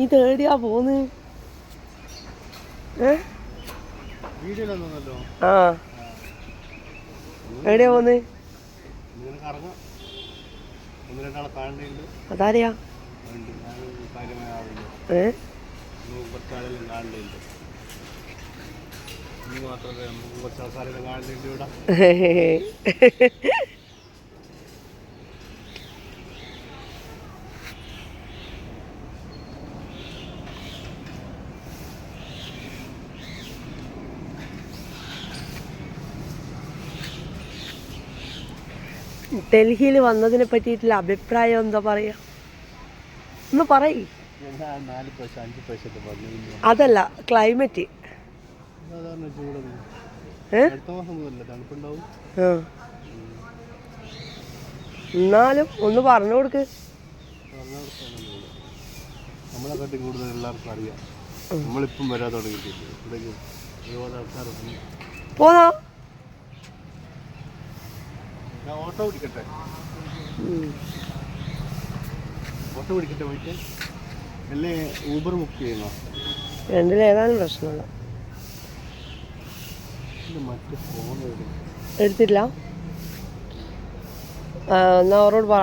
ഇത് തേടിയാ പോന്ന്. ആ. എവിടെയാ പോന്ന്? അതാരെയാ? ഏ? നമുക്ക് കുറച്ച് ആൾക്കാരെല്ലാം ഇവിടെ. ഡൽഹിയിൽ വന്നതിനെ പറ്റിയിട്ടുള്ള അഭിപ്രായം എന്താ പറയാ? ഒന്ന് പറയ്. അതല്ല ക്ലൈമറ്റ്. എന്നാലും ഒന്ന് പറഞ്ഞു കൊടുക്ക്. പോന്നോ പ്രശ്നമൊന്നുമില്ല. നമ്മളെക്കാട്ടി കൂടുതൽ എല്ലാവർക്കും അറിയാം. നമ്മളിപ്പം വരാൻ തുടങ്ങിയിട്ടില്ല? ഇവിടേക്ക് ഓട്ടോ പിടിക്കട്ടെ? ഓട്ടോ പിടിക്കട്ടെ പോയിട്ട്? അല്ലേ ഊബർ ബുക്ക് ചെയ്യുന്നോ? ഫോൺ എടുത്തില്ല എന്നാ അവരോട് പറ.